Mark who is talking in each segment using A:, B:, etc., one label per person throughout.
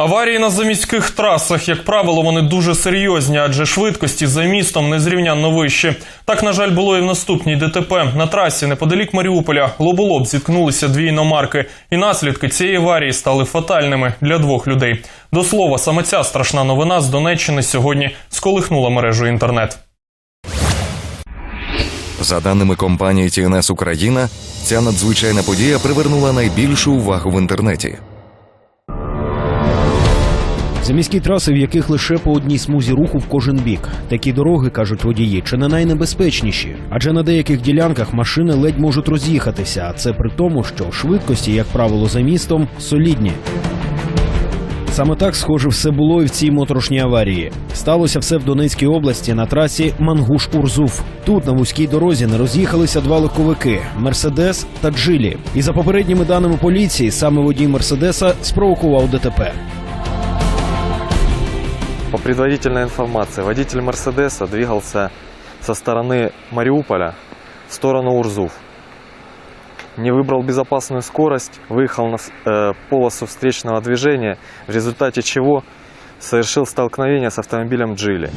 A: Аварії на заміських трасах, як правило, вони дуже серйозні, адже швидкості за містом незрівнянно вищі. Так, на жаль, було і в наступній ДТП. На трасі неподалік Маріуполя лоб-у-лоб зіткнулися дві іномарки, і наслідки цієї аварії стали фатальними для двох людей. До слова, саме ця страшна новина з Донеччини сьогодні сколихнула мережу інтернет.
B: За даними компанії TNS Україна, ця надзвичайна подія привернула найбільшу увагу в інтернеті.
C: Заміські траси, в яких лише по одній смузі руху в кожен бік. Такі дороги, кажуть водії, чи не найнебезпечніші, адже на деяких ділянках машини ледь можуть роз'їхатися, а це при тому, що швидкості, як правило, за містом солідні. Саме так, схоже, все було і в цій моторошній аварії. Сталося все в Донецькій області на трасі Мангуш-Урзуф. Тут на вузькій дорозі не роз'їхалися два легковики Мерседес та Джилі. І за попередніми даними поліції, саме водій Мерседеса спровокував ДТП.
D: По предварительной информации, водитель Мерседеса двигался со стороны Мариуполя в сторону Урзуф. Не выбрал безопасную скорость, выехал на э, полосу встречного движения, в результате чего совершил столкновение с автомобилем Джили.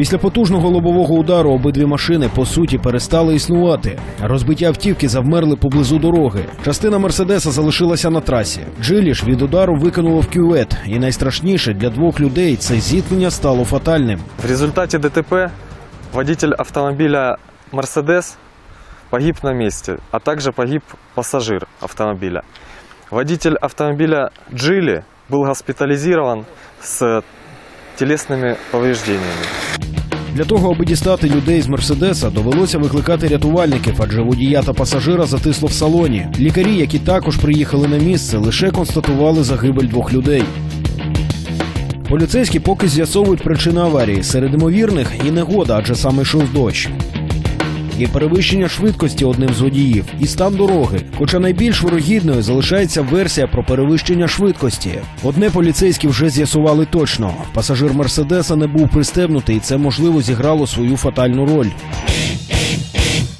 C: Після потужного лобового удару обидві машини по суті перестали існувати. Розбиті автівки завмерли поблизу дороги. Частина мерседеса залишилася на трасі. Джилі ж від удару викинуло в кювет. І найстрашніше для двох людей це зіткнення стало фатальним.
D: В результате ДТП водитель автомобиля Мерседес погиб на месте, а также погиб пассажир автомобиля. Водитель автомобиля Джили был госпитализирован с телесными повреждениями.
C: Для того, аби дістати людей з мерседеса, довелося викликати рятувальників, адже водія та пасажира затисло в салоні. Лікарі, які також приїхали на місце, лише констатували загибель двох людей. Поліцейські поки з'ясовують причини аварії. Серед ймовірних і негода, адже саме йшов дощ. І перевищення швидкості одним з водіїв, і стан дороги. Хоча найбільш вирогідною залишається версія про перевищення швидкості. Одне поліцейські вже з'ясували точно: пасажир Мерседеса не був пристебнутий, і це можливо зіграло свою фатальну роль.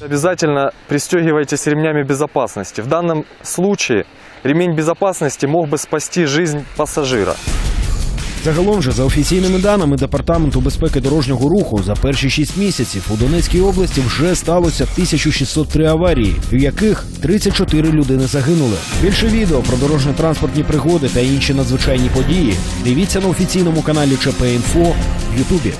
D: Обязательно пристегивайтесь ремнями безопасности. В данном случае ремень безопасности мог бы спасти жизнь пассажира.
C: Загалом же, за офіційними даними департаменту безпеки дорожнього руху, за перші шість місяців у Донецькій області вже сталося 1603 аварії, в яких 34 людини загинули. Більше відео про дорожньо-транспортні пригоди та інші надзвичайні події дивіться на офіційному каналі ЧП Інфо в Ютубі.